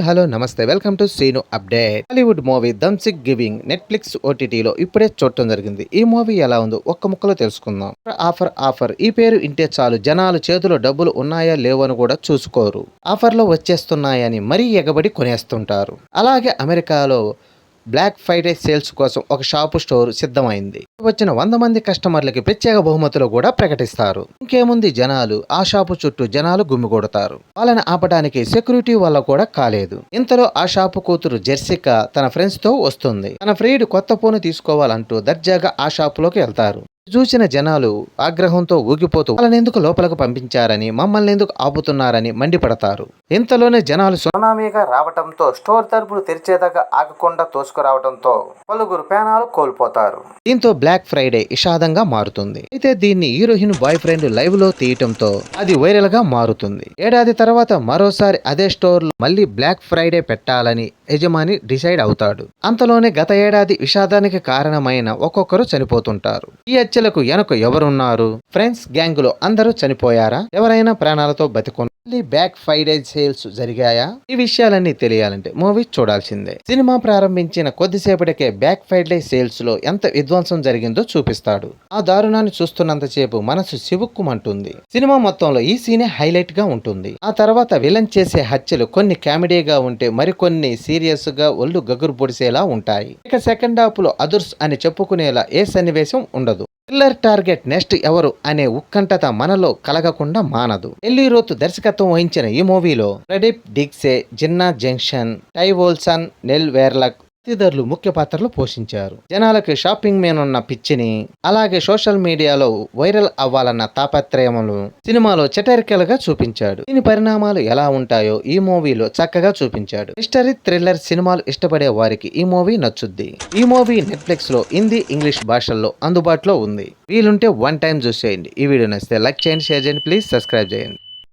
Hello నమస్తే. Welcome to Seenu update. Hollywood movie దంసిక్ గివింగ్ Netflix ఓటీటీలో ఇప్పుడే చూడటం జరిగింది. ఈ మూవీ ఎలా ఉందో ఒక్క ముక్కలో తెలుసుకుందాం. ఆఫర్ ఆఫర్ ఈ పేరు ఇంటే చాలు. జనాలు చేతిలో డబ్బులు ఉన్నాయా లేవని కూడా చూసుకోరు. ఆఫర్లో వచ్చేస్తున్నాయని మరీ ఎగబడి కొనేస్తుంటారు. అలాగే అమెరికాలో బ్లాక్ ఫ్రైడే సేల్స్ కోసం ఒక షాపు స్టోర్ సిద్ధమైంది. వచ్చిన వంద మంది కస్టమర్లకి ప్రత్యేక బహుమతులు కూడా ప్రకటిస్తారు. ఇంకేముంది జనాలు? ఆ షాపు చుట్టూ జనాలు గుమిగూడతారు. వాళ్ళని ఆపడానికి సెక్యూరిటీ వల్ల కూడా కాలేదు. ఇంతలో ఆ షాపు కూతురు జెర్సికా తన ఫ్రెండ్స్తో వస్తుంది. తన ఫ్రీడ్ కొత్త ఫోన్ తీసుకోవాలంటూ దర్జాగా ఆ షాపులోకి వెళ్తారు. చూసిన జనాలు ఆగ్రహంతో ఊగిపోతూ వాళ్ళని ఎందుకు లోపలకు పంపించారని మమ్మల్ని ఎందుకు ఆపుతున్నారని మండిపడతారు. ఇంతలోనే జనాలు సునామీగా రావటంతో స్టోర్ తలుపులు తెరిచేదాకా ఆగకుండా తోసుకురావడంతో పలువురు ప్రాణాలు కోల్పోతారు. దీంతో బ్లాక్ ఫ్రైడే ఇషాదంగా మారుతుంది. అయితే దీన్ని హీరోయిన్ బాయ్ ఫ్రెండ్ లైవ్లో తీయటంతో అది వైరల్గా మారుతుంది. ఏడాది తర్వాత మరోసారి అదే స్టోర్లో మళ్ళీ బ్లాక్ ఫ్రైడే పెట్టాలని యజమాని డిసైడ్ అవుతాడు. అంతలోనే గత ఏడాది విషాదానికి కారణమైన ఒక్కొక్కరు చనిపోతుంటారు. ఈ హత్యలకు వెనక ఎవరున్నారు? ఫ్రెండ్స్ గ్యాంగ్లో అందరూ చనిపోయారా? ఎవరైనా ప్రాణాలతో బతికొన్న మళ్ళీ బ్యాక్ ఫైవ్ డేస్ సేల్స్ జరిగాయా? ఈ విషయాలన్నీ తెలియాలంటే మూవీ చూడాల్సిందే. సినిమా ప్రారంభించిన కొద్దిసేపటికే బ్యాక్ ఫైవ్ సేల్స్లో ఎంత విధ్వంసం జరిగిందో చూపిస్తాడు. ఆ దారుణాన్ని చూస్తున్నంతసేపు మనసు సివుక్కుమంటుంది సినిమా మొత్తంలో ఈ సీనే హైలైట్గా ఉంటుంది. ఆ తర్వాత విలన్ చేసే హత్యలు కొన్ని కామెడీగా ఉంటే మరికొన్ని సీరియస్గా ఒళ్ళు గగురు పొడిసేలా ఉంటాయి. ఇక సెకండ్ హాఫ్లో అదుర్స్ అని చెప్పుకునేలా ఏ సన్నివేశం ఉండదు. థ్రిల్లర్ టార్గెట్ నెక్స్ట్ ఎవరు అనే ఉత్కంఠత మనలో కలగకుండా మానదు. ఎల్లీ రోత్ దర్శకత్వం వహించిన ఈ మూవీలో ప్రదీప్ డిక్సే జిన్నా జంక్షన్ టైవోల్సన్ నెల్ వేర్లక్ తదితరులు ముఖ్య పాత్రలు పోషించారు. జనాలకి షాపింగ్ మీద ఉన్న పిచ్చిని అలాగే సోషల్ మీడియాలో వైరల్ అవ్వాలన్న తాపత్రయములు సినిమాలో చెటరికలుగా చూపించాడు. దీని పరిణామాలు ఎలా ఉంటాయో ఈ మూవీలో చక్కగా చూపించాడు. హిస్టరీ థ్రిల్లర్ సినిమాలు ఇష్టపడే వారికి ఈ మూవీ నచ్చుద్ది. ఈ మూవీ నెట్ఫ్లిక్స్లో హిందీ ఇంగ్లీష్ భాషల్లో అందుబాటులో ఉంది. వీలుంటే వన్ టైం చూసేయండి. ఈ వీడియో నచ్చితే లైక్ చేయండి షేర్ చేయండి ప్లీజ్ సబ్స్క్రైబ్ చేయండి.